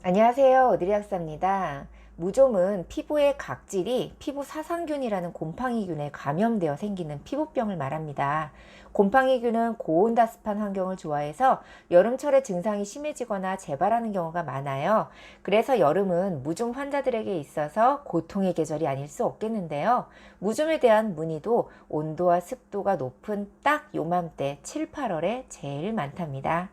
안녕하세요. 오드리 학사입니다. 무좀은 피부의 각질이 피부 사상균이라는 곰팡이균에 감염되어 생기는 피부병을 말합니다. 곰팡이균은 고온다습한 환경을 좋아해서 여름철에 증상이 심해지거나 재발하는 경우가 많아요. 그래서 여름은 무좀 환자들에게 있어서 고통의 계절이 아닐 수 없겠는데요. 무좀에 대한 문의도 온도와 습도가 높은 딱 요맘때 7, 8월에 제일 많답니다.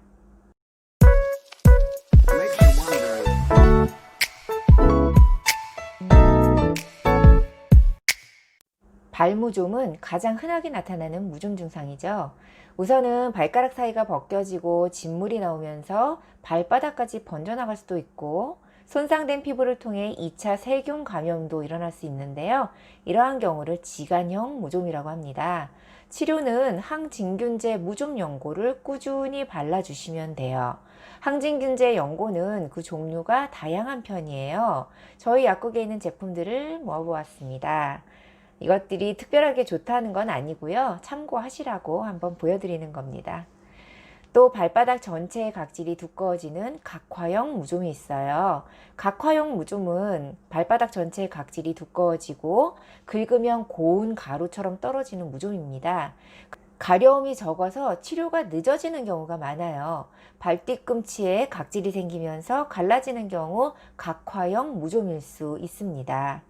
발무좀은 가장 흔하게 나타나는 무좀 증상이죠. 우선은 발가락 사이가 벗겨지고 진물이 나오면서 발바닥까지 번져나갈 수도 있고 손상된 피부를 통해 2차 세균 감염도 일어날 수 있는데요. 이러한 경우를 지간형 무좀이라고 합니다. 치료는 항진균제 무좀 연고를 꾸준히 발라주시면 돼요. 항진균제 연고는 그 종류가 다양한 편이에요. 저희 약국에 있는 제품들을 모아보았습니다. 이것들이 특별하게 좋다는 건 아니고요. 참고하시라고 한번 보여드리는 겁니다. 또 발바닥 전체의 각질이 두꺼워지는 각화형 무좀이 있어요. 각화형 무좀은 발바닥 전체의 각질이 두꺼워지고 긁으면 고운 가루처럼 떨어지는 무좀입니다. 가려움이 적어서 치료가 늦어지는 경우가 많아요. 발뒤꿈치에 각질이 생기면서 갈라지는 경우 각화형 무좀일 수 있습니다.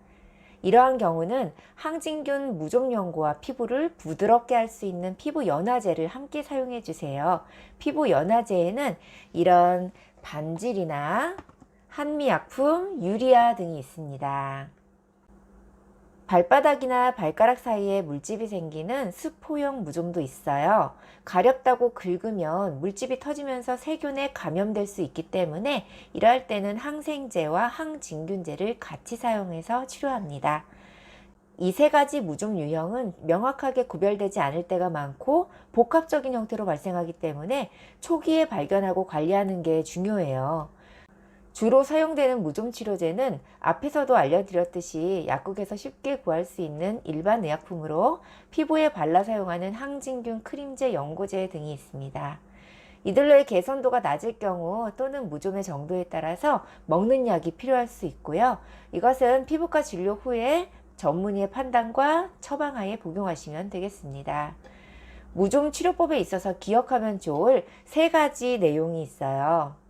이러한 경우는 항진균 무좀 연고와 피부를 부드럽게 할 수 있는 피부 연화제를 함께 사용해 주세요. 피부 연화제에는 이런 반질이나 한미약품, 유리아 등이 있습니다. 발바닥이나 발가락 사이에 물집이 생기는 수포형 무좀도 있어요. 가렵다고 긁으면 물집이 터지면서 세균에 감염될 수 있기 때문에 이럴 때는 항생제와 항진균제를 같이 사용해서 치료합니다. 이 세 가지 무좀 유형은 명확하게 구별되지 않을 때가 많고 복합적인 형태로 발생하기 때문에 초기에 발견하고 관리하는 게 중요해요. 주로 사용되는 무좀 치료제는 앞에서도 알려드렸듯이 약국에서 쉽게 구할 수 있는 일반 의약품으로 피부에 발라 사용하는 항진균 크림제, 연고제 등이 있습니다. 이들로의 개선도가 낮을 경우 또는 무좀의 정도에 따라서 먹는 약이 필요할 수 있고요. 이것은 피부과 진료 후에 전문의의 판단과 처방하에 복용하시면 되겠습니다. 무좀 치료법에 있어서 기억하면 좋을 세 가지 내용이 있어요.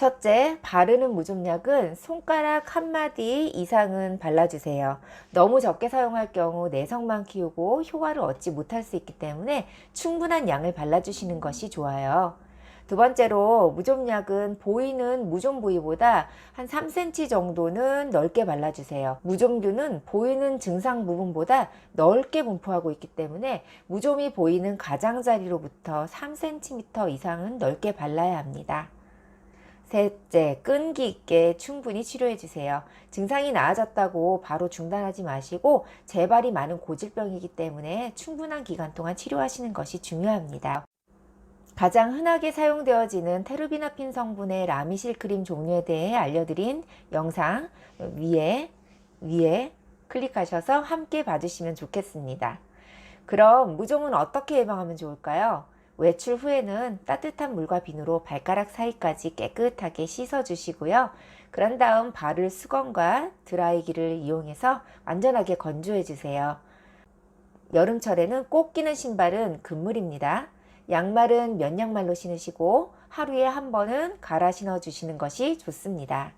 첫째, 바르는 무좀약은 손가락 한 마디 이상은 발라주세요. 너무 적게 사용할 경우 내성만 키우고 효과를 얻지 못할 수 있기 때문에 충분한 양을 발라주시는 것이 좋아요. 두 번째로 무좀약은 보이는 무좀 부위보다 한 3cm 정도는 넓게 발라주세요. 무좀균은 보이는 증상 부분보다 넓게 분포하고 있기 때문에 무좀이 보이는 가장자리로부터 3cm 이상은 넓게 발라야 합니다. 셋째, 끈기 있게 충분히 치료해 주세요. 증상이 나아졌다고 바로 중단하지 마시고 재발이 많은 고질병이기 때문에 충분한 기간 동안 치료하시는 것이 중요합니다. 가장 흔하게 사용되어지는 테르비나핀 성분의 라미실 크림 종류에 대해 알려드린 영상 위에 위에 클릭하셔서 함께 봐주시면 좋겠습니다. 그럼 무좀은 어떻게 예방하면 좋을까요? 외출 후에는 따뜻한 물과 비누로 발가락 사이까지 깨끗하게 씻어 주시고요. 그런 다음 발을 수건과 드라이기를 이용해서 완전하게 건조해 주세요. 여름철에는 꼭 끼는 신발은 금물입니다. 양말은 면 양말로 신으시고 하루에 한 번은 갈아 신어 주시는 것이 좋습니다.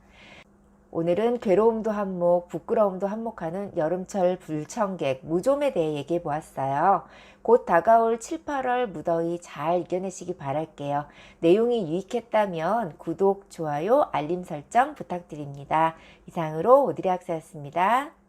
오늘은 괴로움도 한몫, 부끄러움도 한몫하는 여름철 불청객, 무좀에 대해 얘기해 보았어요. 곧 다가올 7, 8월 무더위 잘 이겨내시기 바랄게요. 내용이 유익했다면 구독, 좋아요, 알림 설정 부탁드립니다. 이상으로 오드리 학사였습니다.